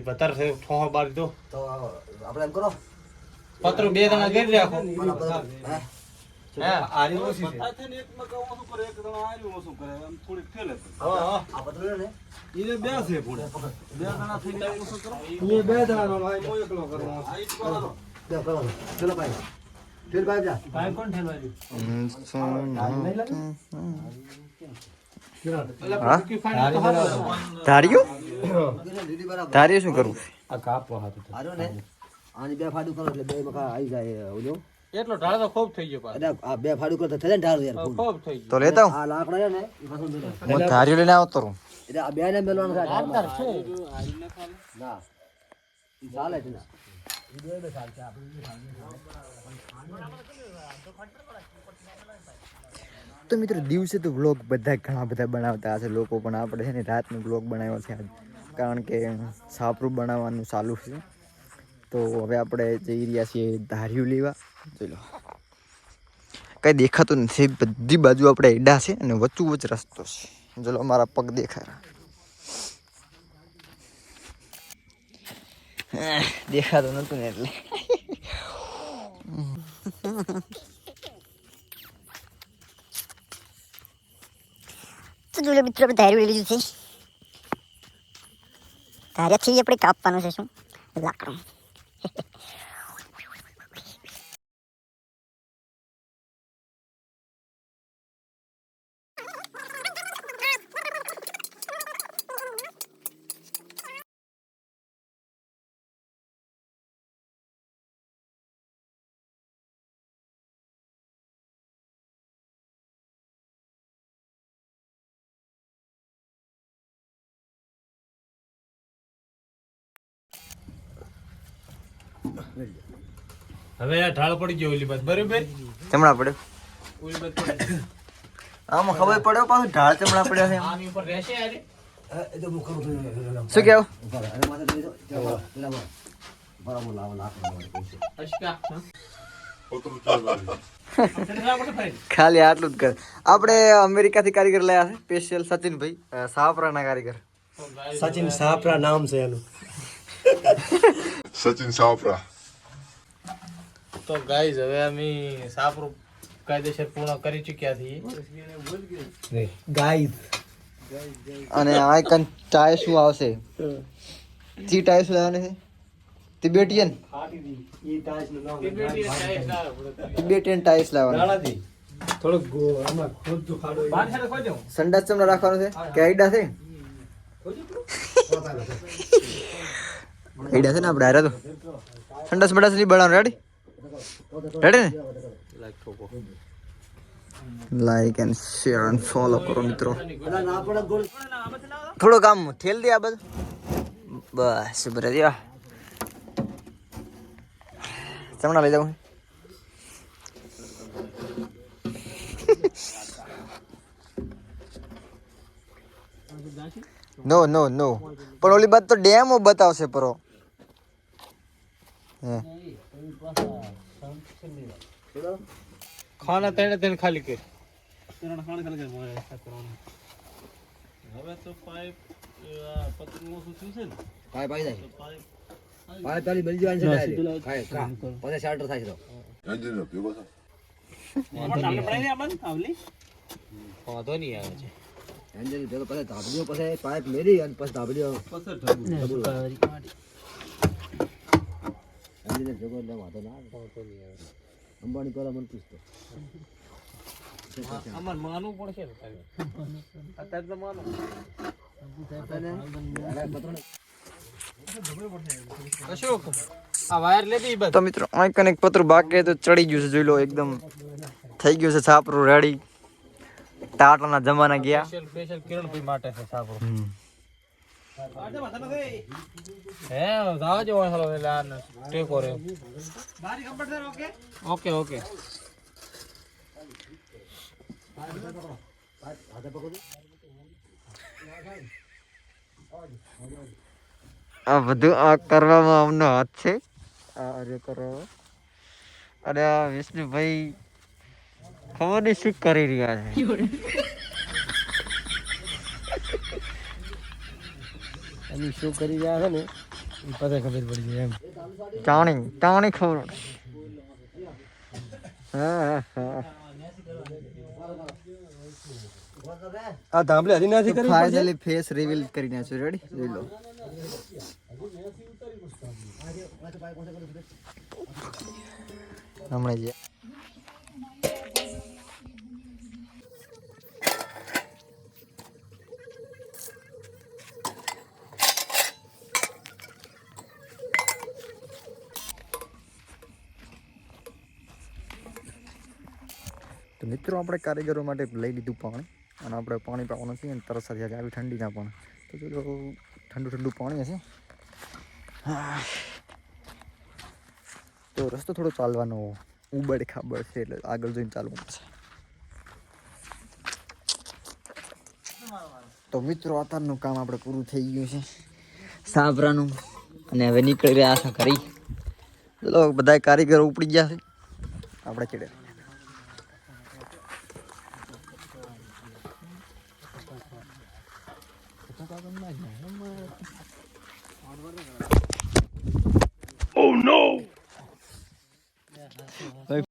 પતર છે ઠોહો બારી દો તો આપણે એમ કરો. પતરો બે જણા કરી રાખો. છે. થાય ઠેલે છે છે ભાઈ ભાઈ. ભાઈ જા. ભાઈ કોણ ઠેલવાયું? હા? ધાર્યું ધાર્યું શું કરવું આ કાપો હારું ને. આની બે ફાડું કરો એટલે બે મકા આવી જાય ઓજો એટલો ઢાળ તો ખૂબ થઈ ગયો પાછો. આ બે ફાડું કરો તો થાય ને ઢાળ યાર. ખૂબ થઈ ગયો. તો લેતા આ લાકડા છે ને એ પાછું મેલો. હું ધાર્યું લઈને આવતો રહું એટલે આ બે ને મેલવાનું છે આ ના. ઈ ચાલે છે ના. તો મિત્રો, દિવસે તો વ્લોગ બધા ઘણા બધા બનાવતા હશે. લોકો પણ આપણે છે ને રાતનો વ્લોગ બનાવ્યો છે કારણ કે સાપરું બનાવવાનું ચાલુ છે. તો હવે આપણે જઈ રહ્યા છીએ ધાર્યું લેવા. ચલો. કાંઈ દેખાતું નથી. બધી બાજુ આપણે એડા છે અને વચ્ચું વચ્ચ રસ્તો છે. ચલો, મારા પગ દેખાય. દેખાતું નતું ને એટલે તો જોડે મિત્રો આપણે લઈ લીધું છે આપણે કાપવાનું છે શું લાકડું હવે આ ઢાળ પડી ગયો ઓલી બાદ બરોબર? ચમડા પડ્યો. ઓલી બાદ પડ્યો આમાં ખબર પડ્યો પાછું ઢાળ ચમડા પડ્યા છે આની ઉપર રહેશે. શું કેવું? ફરી ખાલી આટલું જ કર. આપણે અમેરિકાથી કારીગર લાયા છે સ્પેશિયલ સચિનભાઈ સાપરા સાપરાના કારીગર. સચિન સાપરા નામ છે એનું. સચિન સાવપરા તો ગાઈઝ હવે અમે સાપરું કાયદેસર પૂર્ણ કરી ચૂક્યા છીએ. ગાઈસ. અને આ કન ટાય શું આવશે? જી ટાય શું લાવવાની છે? તિબેટિયન? તિબેટિયન ટાઈસ લાવવાની. સંડાસ ચમડા રાખવાનું છે? કે આઈડા છે? આઈડા છે ને આપણે હારે તો. સંડાસ મંડાસ નહીં બનાવવાનું રેડી રેડી ને like and share and follow કરો મિત્રો. થોડો કામ થેલ ઠેલ દે આ બધું. બસ બરાબર દેવા ચમડા લઈ જાઉં નો નો નો પણ ઓલી બાદ તો ડેમો બતાવશે પરો. હે. ખાના તેણે તેને ખાલી કે તેણે ખાણ ખાલી કે મોરે. હવે તો પાઇપ ઓછું થયું છે ને. પાઇપ પાય જાય. પાઇપ તાલી મળી જવાની છે direct. કાંઈ કા. પછી શાર્ટર થાય છે તો. એન્જિનિયર ભેગો થા આપણે બનાવી દે આપણને આવલી. વાંધો નહીં આવે છે. એન્જિન પેલો પછી ધાબલીઓ પછી પાઇપ મેરી અને પછી ધાબલીઓ પછી ઢબુ એન્જિન ભેગો એટલે વાંધો ના આવે. અંબાણી પેલા મને પૂછતો. અમાર માનવું પડશે અત્યારે તો માનો. અશોક આ વાયર લેતી બસ તો મિત્રો અહીં કનેક એક પતરું બાકી તો ચડી ગયું છે જોઈ લો એકદમ થઈ ગયું છે છાપરું રેડી ટાટાના જમાના ગયા. સ્પેશિયલ સ્પેશિયલ કિરણભાઈ માટે છે સાપરો એટલે આ ટેકો રે ઓકે? ઓકે આ બધું આ કરવામાં અમને હાથ છે. આ અરે કરવામાં. અને આ વિષ્ણુભાઈ ખબર નહીં શું કરી રહ્યા છે. એની શું કરી રહ્યા છે ને પછી ખબર પડી જાય એમ. ટાણી ટાણી ખબર. હા હા આ ધામલે હજી નથી કરી ફાઇનલી ફેસ રિવીલ કરી નાખ્યું. રેડી જોઈ લો. હમણાં જે. તો મિત્રો આપણે કારીગરો માટે લઈ લીધું પાણી અને આપણે પાણી પાવાનું છે અને તરસ સાથે આવી ઠંડીના પણ. તો જો ઠંડુ ઠંડુ પાણી હશે. તો રસ્તો થોડો ચાલવાનો ઉબડ ખાબડ છે એટલે આગળ જોઈને ચાલવું પડશે. તો મિત્રો અત્યારનું કામ આપણે પૂરું થઈ ગયું છે. સાબરાનું અને હવે નીકળી રહ્યા છે ઘરે. ચલો બધા કારીગરો ઉપડી ગયા છે. આપણે ચડે